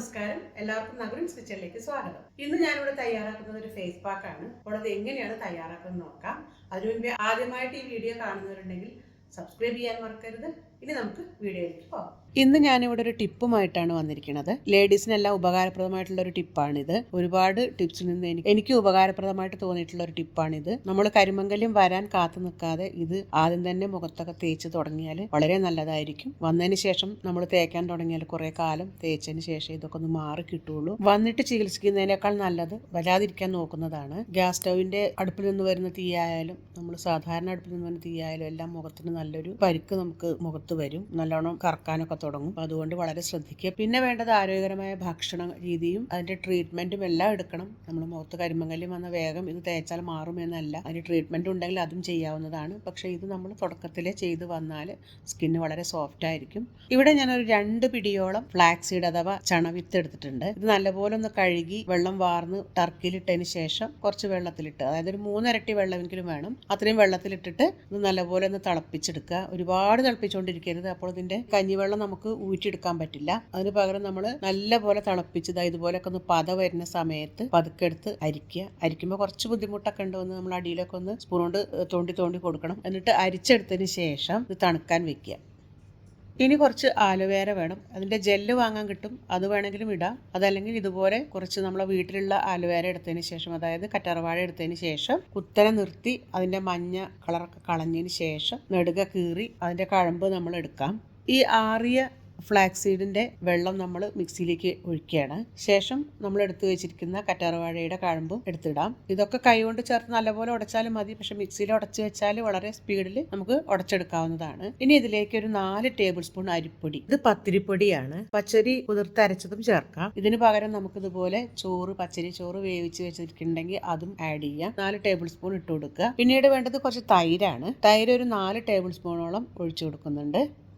നമസ്കാരം. എല്ലാവർക്കും നഗരം സ്വിച്ചറിലേക്ക് സ്വാഗതം. ഇന്ന് ഞാനിവിടെ തയ്യാറാക്കുന്നത് ഒരു ഫേസ് പാക്ക് ആണ്. അപ്പോൾ അത് എങ്ങനെയാണ് തയ്യാറാക്കുന്നത് നോക്കാം. അതിനു മുൻപേ ആദ്യമായിട്ട് ഈ വീഡിയോ കാണുന്നവരുണ്ടെങ്കിൽ സബ്സ്ക്രൈബ് ചെയ്യാൻ മറക്കരുത്. ഇനി നമുക്ക് വീഡിയോയിലേക്ക് പോകാം. ഇന്ന് ഞാനിവിടെ ഒരു ടിപ്പുമായിട്ടാണ് വന്നിരിക്കുന്നത്. ലേഡീസിനെല്ലാം ഉപകാരപ്രദമായിട്ടുള്ള ഒരു ടിപ്പാണിത്. ഒരുപാട് ടിപ്സിൽ നിന്ന് എനിക്ക് എനിക്ക് ഉപകാരപ്രദമായിട്ട് തോന്നിയിട്ടുള്ള ഒരു ടിപ്പാണിത്. നമ്മൾ കരിമംഗല്യം വരാൻ കാത്തു നിൽക്കാതെ ഇത് ആദ്യം തന്നെ മുഖത്തൊക്കെ തേച്ച് തുടങ്ങിയാൽ വളരെ നല്ലതായിരിക്കും. വന്നതിന് ശേഷം നമ്മൾ തേക്കാൻ തുടങ്ങിയാൽ കുറെ കാലം തേച്ചതിന് ശേഷം ഇതൊക്കെ ഒന്ന് മാറി കിട്ടുള്ളൂ വന്നിട്ട് ചികിത്സിക്കുന്നതിനേക്കാൾ നല്ലത് വരാതിരിക്കാൻ നോക്കുന്നതാണ്. ഗ്യാസ് സ്റ്റൗവിന്റെ അടുപ്പിൽ നിന്ന് വരുന്ന തീയായാലും നമ്മൾ സാധാരണ അടുപ്പിൽ നിന്ന് വരുന്ന തീയായാലും എല്ലാം മുഖത്തിന് നല്ലൊരു പരിക്ക് നമുക്ക് മുഖത്ത് വരും. നല്ലോണം കറക്കാനൊക്കെ തുടങ്ങും. അതുകൊണ്ട് വളരെ ശ്രദ്ധിക്കുക. പിന്നെ വേണ്ടത് ആരോഗ്യകരമായ ഭക്ഷണ രീതിയും അതിന്റെ ട്രീറ്റ്മെന്റും എല്ലാം എടുക്കണം. നമ്മൾ മുഖത്ത് കരിമങ്കല്ലി വന്ന വേഗം ഇത് തേച്ചാൽ മാറുമെന്നല്ല അതിന് ട്രീറ്റ്മെന്റ് ഉണ്ടെങ്കിൽ അതും ചെയ്യാവുന്നതാണ്. പക്ഷേ ഇത് നമ്മൾ തുടക്കത്തിലേ ചെയ്ത് വന്നാൽ സ്കിന്ന് വളരെ സോഫ്റ്റ് ആയിരിക്കും. ഇവിടെ ഞാനൊരു രണ്ട് പിടിയോളം ഫ്ലാക്സ് സീഡ് അഥവാ ചണവിത്ത് എടുത്തിട്ടുണ്ട്. ഇത് നല്ലപോലെ ഒന്ന് കഴുകി വെള്ളം വാർന്ന് ടർക്കിയിലിട്ടതിന് ശേഷം കുറച്ച് വെള്ളത്തിലിട്ട് അതായത് ഒരു മൂന്നരട്ടി വെള്ളമെങ്കിലും വേണം. അത്രയും വെള്ളത്തിലിട്ടിട്ട് ഇത് നല്ലപോലെ ഒന്ന് തിളപ്പിച്ചെടുക്കുക. ഒരുപാട് തിളപ്പിച്ചുകൊണ്ടിരിക്കരുത് അപ്പോൾ ഇതിന്റെ കഞ്ഞിവെള്ളം നമുക്ക് ഊറ്റിയെടുക്കാൻ പറ്റില്ല. അതിന് പകരം നമ്മൾ നല്ലപോലെ പോലെ ഇതാ ഇതുപോലൊക്കെ ഒന്ന് പത വരുന്ന സമയത്ത് പതുക്കെ എടുത്ത് അരിക്കുക. അരിക്കുമ്പോൾ കുറച്ച് ബുദ്ധിമുട്ടൊക്കെ ഉണ്ടോന്ന് നമ്മൾ അടിയിലൊക്കെ ഒന്ന് സ്പൂൺ കൊണ്ട് തോണ്ടി തോണ്ടി കൊടുക്കണം. എന്നിട്ട് അരിച്ചെടുത്തതിന് ശേഷം ഇത് തണുക്കാൻ വെക്കുക. ഇനി കുറച്ച് ആലുവേര വേണം. അതിന്റെ ജെല്ല് വാങ്ങാൻ കിട്ടും. അത് വേണമെങ്കിലും ഇടാം. അതല്ലെങ്കിൽ ഇതുപോലെ കുറച്ച് നമ്മളെ വീട്ടിലുള്ള ആലുവേര എടുത്തതിന് ശേഷം അതായത് കറ്റാർവാഴ എടുത്തതിന് ശേഷം കുത്തനെ നിർത്തി അതിന്റെ മഞ്ഞ കളറൊക്കെ കളഞ്ഞതിന് ശേഷം നെടുക കീറി അതിന്റെ കഴമ്പ് നമ്മൾ എടുക്കാം. ഈ ആറിയ ഫ്ലാക്സ് സീഡിന്റെ വെള്ളം നമ്മൾ മിക്സിയിലേക്ക് ഒഴിക്കുകയാണ്. ശേഷം നമ്മൾ എടുത്തു വെച്ചിരിക്കുന്ന കറ്റാർവാഴയുടെ കഴമ്പും എടുത്തിടാം. ഇതൊക്കെ കൈകൊണ്ട് ചേർത്ത് നല്ലപോലെ ഉടച്ചാലും മതി. പക്ഷെ മിക്സിയിൽ ഉടച്ച് വെച്ചാൽ വളരെ സ്പീഡിൽ നമുക്ക് ഉടച്ചെടുക്കാവുന്നതാണ്. ഇനി ഇതിലേക്ക് ഒരു നാല് ടേബിൾ സ്പൂൺ അരിപ്പൊടി. ഇത് പത്തിരിപ്പൊടിയാണ്. പച്ചരി കുതിർത്തരച്ചതും ചേർക്കാം. ഇതിന് പകരം നമുക്ക് ഇതുപോലെ ചോറ് പച്ചരി ചോറ് വേവിച്ച് വെച്ചിട്ടുണ്ടെങ്കിൽ അതും ആഡ് ചെയ്യാം. നാല് ടേബിൾ സ്പൂൺ ഇട്ട് കൊടുക്കുക. പിന്നീട് വേണ്ടത് കുറച്ച് തൈരാണ്. തൈര് ഒരു നാല് ടേബിൾ സ്പൂണോളം ഒഴിച്ചു കൊടുക്കുന്നുണ്ട്.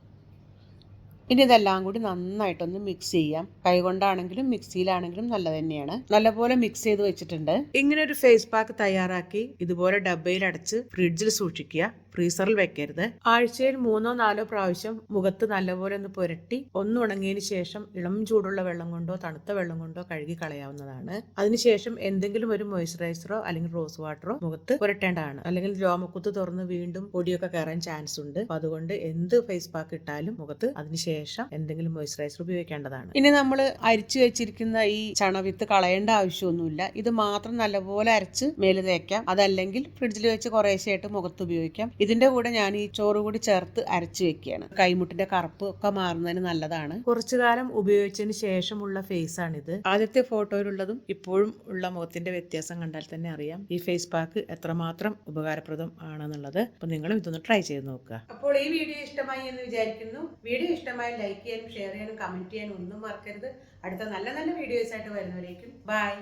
ഇനി ഇതെല്ലാം കൂടി നന്നായിട്ടൊന്ന് മിക്സ് ചെയ്യാം. കൈകൊണ്ടാണെങ്കിലും മിക്സിയിലാണെങ്കിലും നല്ല തന്നെയാണ്. നല്ലപോലെ മിക്സ് ചെയ്ത് വെച്ചിട്ടുണ്ട്. ഇങ്ങനെ ഒരു ഫേസ് പാക്ക് തയ്യാറാക്കി ഇതുപോലെ ഡബ്ബയിൽ അടച്ച് ഫ്രിഡ്ജിൽ സൂക്ഷിക്കുക. ഫ്രീസറിൽ വെക്കരുത്. ആഴ്ചയിൽ മൂന്നോ നാലോ പ്രാവശ്യം മുഖത്ത് നല്ലപോലെ ഒന്ന് പുരട്ടി ഒന്ന് ഉണങ്ങിയതിന് ശേഷം ഇളം ചൂടുള്ള വെള്ളം കൊണ്ടോ തണുത്ത വെള്ളം കൊണ്ടോ കഴുകി കളയാവുന്നതാണ്. അതിനുശേഷം എന്തെങ്കിലും ഒരു മോയ്സ്ചറൈസറോ അല്ലെങ്കിൽ റോസ് വാട്ടറോ മുഖത്ത് പുരട്ടേണ്ടതാണ്. അല്ലെങ്കിൽ രോമക്കുത്ത് തുറന്ന് വീണ്ടും പൊടിയൊക്കെ കയറാൻ ചാൻസ് ഉണ്ട്. അതുകൊണ്ട് എന്ത് ഫേസ് പാക്ക് ഇട്ടാലും മുഖത്ത് അതിനുശേഷം എന്തെങ്കിലും മോയ്സ്ചറൈസർ ഉപയോഗിക്കേണ്ടതാണ്. ഇനി നമ്മൾ അരിച്ചു വെച്ചിരിക്കുന്ന ഈ ചണവിത്ത് കളയേണ്ട ആവശ്യമൊന്നുമില്ല. ഇത് മാത്രം നല്ലപോലെ അരച്ച് മേൽ തേക്കാം. അതല്ലെങ്കിൽ ഫ്രിഡ്ജിൽ വെച്ച് കുറേശ്ശായിട്ട് മുഖത്ത് ഉപയോഗിക്കാം. ഇതിന്റെ കൂടെ ഞാൻ ഈ ചോറ് കൂടി ചേർത്ത് അരച്ച് വെക്കുകയാണ്. കൈമുട്ടിന്റെ കറുപ്പ് ഒക്കെ മാറുന്നതിന് നല്ലതാണ്. കുറച്ചു കാലം ഉപയോഗിച്ചതിന് ശേഷമുള്ള ഫേസ് ആണിത്. ആദ്യത്തെ ഫോട്ടോയിലുള്ളതും ഇപ്പോഴും ഉള്ള മുഖത്തിന്റെ വ്യത്യാസം കണ്ടാൽ തന്നെ അറിയാം. ഈ ഫേസ് പാക്ക് എത്രമാത്രം ഉപകാരപ്രദം ആണെന്നുള്ളത്. അപ്പൊ നിങ്ങളും ഇതൊന്ന് ട്രൈ ചെയ്ത് നോക്കുക. അപ്പോൾ ഈ വീഡിയോ ഇഷ്ടമായി എന്ന് വിചാരിക്കുന്നു. വീഡിയോ ഇഷ്ടമായി ലൈക്ക് ചെയ്യാനും ഷെയർ ചെയ്യാനും കമന്റ് ചെയ്യാനും ഒന്നും മറക്കരുത്. അടുത്ത നല്ല നല്ല വീഡിയോസ് ആയിട്ട് വരുന്നവരേക്കും. ബൈ